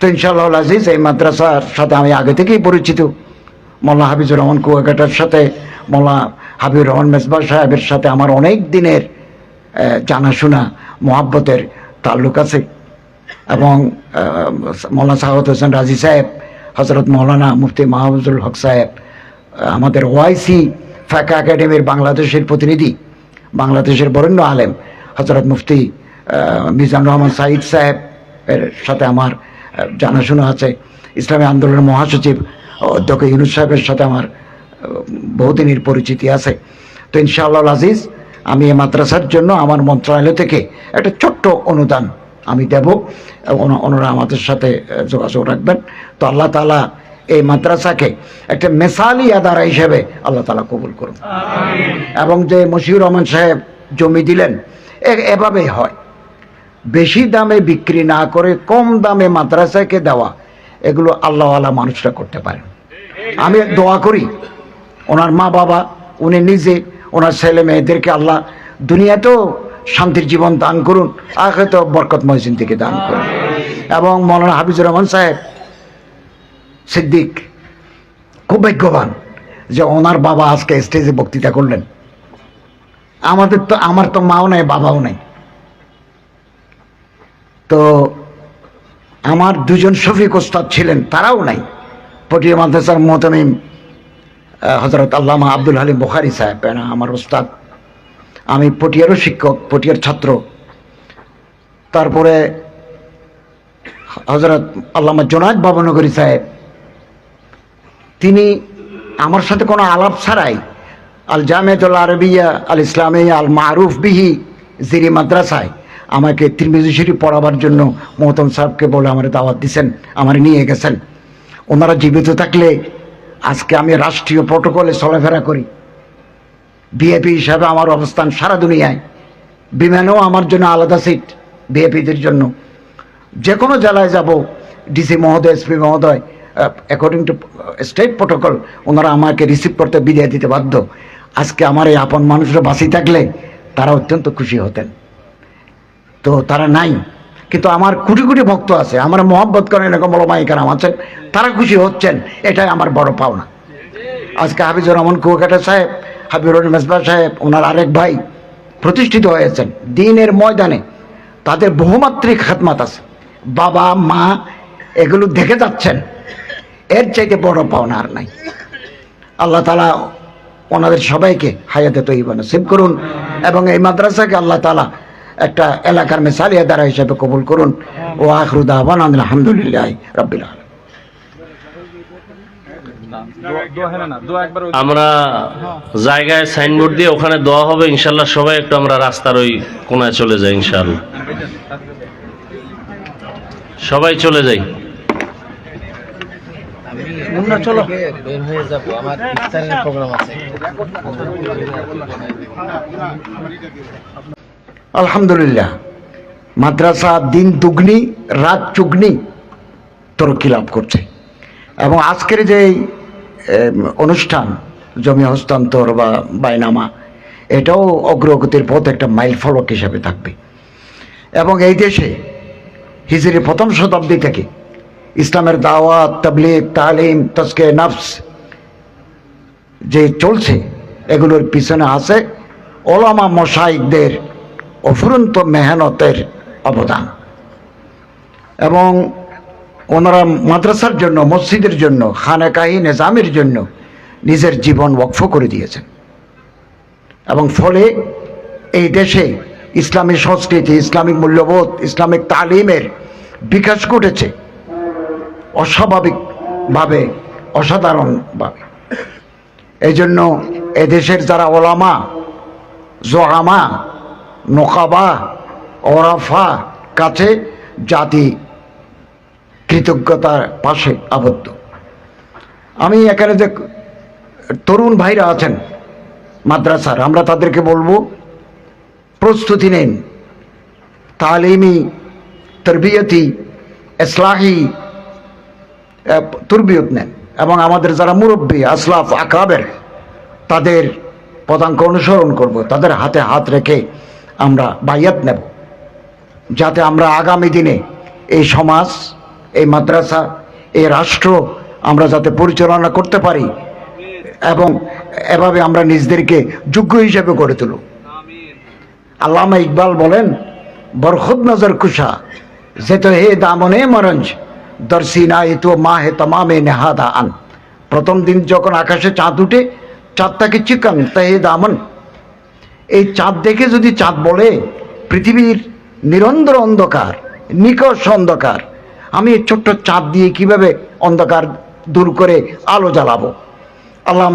তো ইনশাআল্লাহ আজিজ, এই মাদ্রাসার সাথে আমি আগে থেকেই পরিচিত। মোল্লা হাবিজুর রহমান কুয়াকাটার সাথে মোল্লা হাবিবুর রহমান মেজবা সাহেবের সাথে আমার অনেক দিনের জানাশোনা, মোহাব্বতের তাল্লুক আছে। এবং মৌলানা সাহত হোসেন রাজি সাহেব হজরত মৌলানা মুফতি মাহবুজুল হক সাহেব আমাদের ওয়াইসি ফাঁকা একাডেমির বাংলাদেশের প্রতিনিধি, বাংলাদেশের বরেণ্য আলেম হজরত মুফতি মিজান রহমান সাঈদ সাহেব এর সাথে আমার জানাশোনা আছে। ইসলামী আন্দোলনের মহাসচিব অধ্যক্ষ ইউনুস সাহেবের সাথে আমার বহুদিনের পরিচিতি আছে। তো ইনশাআল্লাহ আজিজ আমি এই মাদ্রাসার জন্য আমার মন্ত্রণালয় থেকে একটা ছোট্ট অনুদান আমি দেব ওনা- ওনারা আমাদের সাথে যোগাযোগ রাখবেন। তো আল্লাহ তালা এই মাদ্রাসাকে একটা মেসালি আদারা হিসেবে আল্লাহ তালা কবুল করুন। এবং যে মশিউর রহমান সাহেব জমি দিলেন এভাবেই হয়। বেশি দামে বিক্রি না করে কম দামে মাদ্রাসাকে দেওয়া, এগুলো আল্লাহওয়ালা মানুষরা করতে পারেন। আমি দোয়া করি, ওনার মা বাবা, উনি নিজে, ওনার ছেলে মেয়েদেরকে আল্লাহ দুনিয়াতেও শান্তির জীবন দান করুন আর হয়তো বরকতময় থেকে দান করুন। এবং মৌলানা হাফিজুর রহমান সাহেব সিদ্দিক, খুব ভাগ্যবান যে ওনার বাবা আজকে স্টেজে বক্তৃতা করলেন। আমাদের তো, আমার তো মাও নাই, বাবাও নাই। তো আমার দুজন শফিক ওস্তাদ ছিলেন, তারাও নাই। পটিয়া মাদ্রাসার মোহতামিম হজরত আল্লামা আব্দুল হালিম বুখারি সাহেব আমার ওস্তাদ। আমি পটিয়ারও শিক্ষক, পটিয়ার ছাত্র। তারপরে হজরত আল্লামা জোনায়দ বাবনগরী সাহেব, তিনি আমার সাথে কোনো আলাপ ছাড়াই আল জামেদুল আরবিয়া আল ইসলামিয়া আল মারুফ বিহি, জিরি মাদ্রাসায় আমাকে তিরমিজি শরীফ পড়াবার জন্য মোহতম সাহেবকে বলে আমার দাওয়াত দিছেন, আমার নিয়ে গেছেন। ওনারা জীবিত থাকলে আজকে আমি রাষ্ট্রীয় প্রোটোকলে চলাফেরা করি। বিএপি হিসাবে আমার অবস্থান সারা দুনিয়ায়। বিমানেও আমার জন্য আলাদা সিট বিএপিদের জন্য। যে কোনো জেলায় যাব, ডিসি মহোদয়, এসপি মহোদয় অ্যাকর্ডিং টু স্টেট প্রোটোকল ওনারা আমাকে রিসিভ করতে বিদায় দিতে বাধ্য। আজকে আমার এই আপন মানুষরা বাঁচি থাকলে তারা অত্যন্ত খুশি হতেন। তো তারা নাই। কিন্তু আমার কোটি কোটি ভক্ত আছে, আমার মহব্বত করেন এরকম বড় মাইকারাম আছেন, তারা খুশি হচ্ছেন, এটাই আমার বড় পাওনা। আজকে হাফিজুর রহমান কুয়াকাটা সাহেব, হাবিবুর মেজবা সাহেব, ওনার আরেক ভাই প্রতিষ্ঠিত হয়েছেন দিনের ময়দানে। তাদের বহুমাত্রিক খাতমাত আছে। বাবা, মা, এগুলো দেখে যাচ্ছেন। এর চাইতে বড় পাওনা আর নাই। আল্লাহ তালা ওনাদের সবাইকে হায়াতে তৈবা সেভ করুন এবং এই মাদ্রাসাকে আল্লাহ তালা একটা এলাকার মেসালিয়া দ্বারা হিসাবে কবুল করুন। ও আখরুদ আহবান আলহামদুলিল্লাহ রব্বিল আমরা জায়গায় সাইনবোর্ড দিয়ে ওখানে দেওয়া হবে ইনশাল্লাহ সবাই একটু আমরা রাস্তার ওই কোনায় চলে যাই ইনশাল্লাহ সবাই চলে যাই। চলো। বের হয়ে যাব আমার ইফতারের প্রোগ্রাম আছে। আলহামদুলিল্লাহ। মাদ্রাসা দিন দুগ্নি, রাত চুগ্নি তরক্কি লাভ করছে। এবং আজকের যে অনুষ্ঠান, জমি হস্তান্তর বা বাইনামা, এটাও অগ্রগতির পথ একটা মাইল ফলক হিসাবে থাকবে। এবং এই দেশে হিজরি প্রথম শতাব্দী থেকে ইসলামের দাওয়াত, তাবলিগ, তালিম তস্কে নফস যে চলছে, এগুলোর পিছনে আছে ওলামা মশাইকদের অফুরন্ত মেহনতের অবদান। এবং ওনারা মাদ্রাসার জন্য, মসজিদের জন্য, খানেকাহি নিজামের জন্য নিজের জীবন ওয়াকফ করে দিয়েছেন। এবং ফলে এই দেশে ইসলামী সংস্কৃতি, ইসলামিক মূল্যবোধ, ইসলামিক তালিমের বিকাশ ঘটেছে অস্বাভাবিকভাবে, অসাধারণভাবে। এই জন্য এদেশের যারা ওলামা জোহামা নোকাবা, ওরাফা কাছে জাতি কৃতজ্ঞতার পাশে আবদ্ধ। আমি এখানে যে তরুণ ভাইরা আছেন, মাদ্রাসার, আমরা তাদেরকে বলব, প্রস্তুতি নিন। তালিমি, তরবিয়তি ইসলাহি তুরবিয়ত নেন। এবং আমাদের যারা মুরব্বী, আসলাফ, আকাবের, তাদের পদাঙ্ক অনুসরণ করব, তাদের হাতে হাত রেখে আমরা বাইয়াত নেব। যাতে আমরা আগামী দিনে এই সমাজ, এই মাদ্রাসা, এই রাষ্ট্র আমরা যাতে পরিচালনা করতে পারি এবং এভাবে আমরা নিজেদেরকে যোগ্য হিসেবে গড়ে তুলব। আল্লামা ইকবাল বলেন, বরখুদ নজর কুশা যে তো হে দামনে মরঞ্জ দর্শিনা এ তো মা হে তমামে নেহাদা আন প্রথম দিন যখন আকাশে চাঁদ উঠে, চাঁদটাকে চিকন, তা হে দামন এই চাঁদ দেখে যদি চাঁদ বলে, পৃথিবীর নিরন্তর অন্ধকার, নিকষ অন্ধকার, আমি এই ছোট্ট চাঁদ দিয়ে কীভাবে অন্ধকার দূর করে আলো জ্বালাবো? আল্লাহ